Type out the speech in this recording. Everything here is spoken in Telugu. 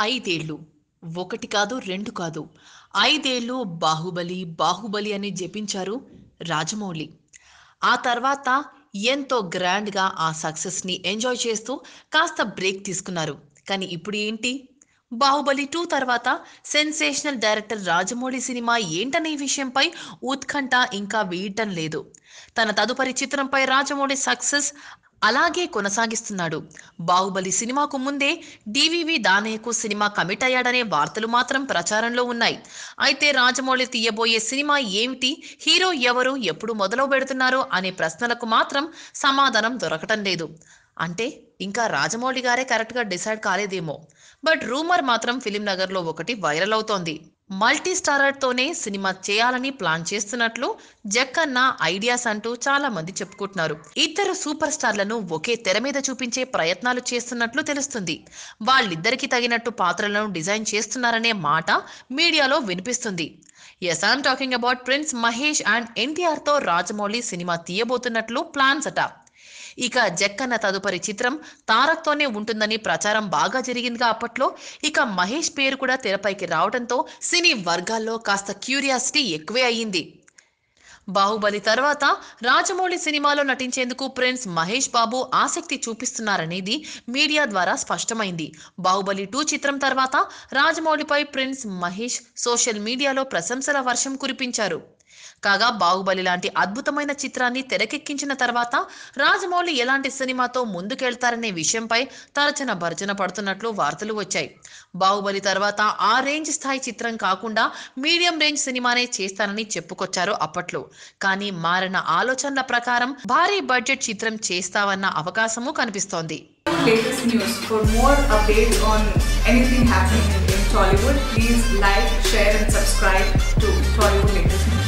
ఐదేళ్ళు. ఒకటి కాదు రెండు కాదు. ఐదేళ్ళు బాహుబలి బాహుబలి అని జపించారు రాజమౌళి. ఆ తర్వాత ఎంతో గ్రాండ్గా ఆ సక్సెస్ని ఎంజాయ్ చేస్తూ కాస్త బ్రేక్ తీసుకున్నారు. కానీ ఇప్పుడు ఏంటి? బాహుబలి టూ తర్వాత సెన్సేషనల్ డైరెక్టర్ రాజమౌళి సినిమా ఏంటనే విషయంపై ఉత్కంఠ ఇంకా వీయటం లేదు. తన తదుపరి చిత్రంపై రాజమౌళి సక్సెస్ అలాగే కొనసాగిస్తున్నాడు. బాహుబలి సినిమాకు ముందే డివివి దానయ్యకు సినిమా కమిట్ అయ్యాడనే వార్తలు మాత్రం ప్రచారంలో ఉన్నాయి. అయితే రాజమౌళి తీయబోయే సినిమా ఏమిటి? హీరో ఎవరు? ఎప్పుడు మొదలు పెడుతున్నారు? అనే ప్రశ్నలకు మాత్రం సమాధానం దొరకటం లేదు. అంటే ఇంకా రాజమౌళి గారే కరెక్ట్గా డిసైడ్ కాలేదేమో. బట్ రూమర్ మాత్రం ఫిలిం నగర్లో ఒకటి వైరల్ అవుతోంది. మల్టీ స్టారర్తోనే సినిమా చేయాలని ప్లాన్ చేస్తున్నట్లు జక్కన్న ఐడియాస్ అంటూ చాలా మంది చెప్పుకుంటున్నారు. ఇద్దరు సూపర్ స్టార్లను ఒకే తెర మీద చూపించే ప్రయత్నాలు చేస్తున్నట్లు తెలుస్తుంది. వాళ్ళిద్దరికి తగినట్టు పాత్రలను డిజైన్ చేస్తున్నారనే మాట మీడియాలో వినిపిస్తుంది. Yes I'm talking about prince Mahesh and ఎన్టీఆర్తో Rajamouli cinema తీయబోతున్నట్లు ప్లాన్స్ అట. ఇక జక్కన్న తదుపరి చిత్రం తారక్తోనే ఉంటుందని ప్రచారం బాగా జరిగిందిగా అప్పట్లో. ఇక మహేష్ పేరు కూడా తెరపైకి రావడంతో సినీ వర్గాల్లో కాస్త క్యూరియాసిటీ ఎక్కువే అయ్యింది. బాహుబలి తర్వాత రాజమౌళి సినిమాలో నటించేందుకు ప్రిన్స్ మహేష్ బాబు ఆసక్తి చూపిస్తున్నారనేది మీడియా ద్వారా స్పష్టమైంది. బాహుబలి టూ చిత్రం తర్వాత రాజమౌళిపై ప్రిన్స్ మహేష్ సోషల్ మీడియాలో ప్రశంసల వర్షం కురిపించారు. కాగా బాహుబలి లాంటి అద్భుతమైన చిత్రాన్ని తెరకెక్కించిన తర్వాత రాజమౌళి ఎలాంటి సినిమాతో ముందుకెళ్తారనే విషయంపై తరచన భర్జన పడుతున్నట్లు వార్తలు వచ్చాయి బాహుబలి తర్వాత ఆ రేంజ్ స్థాయి చిత్రం కాకుండా మీడియం రేంజ్ సినిమానే చేస్తానని చెప్పుకొచ్చారు అప్పట్లో కానీ మారిన ఆలోచనల ప్రకారం భారీ బడ్జెట్ చిత్రం చేస్తావన్న అవకాశము కనిపిస్తోంది latest news. For more updates on anything happening in Tollywood, please like, share, and subscribe to Tollywood Latest.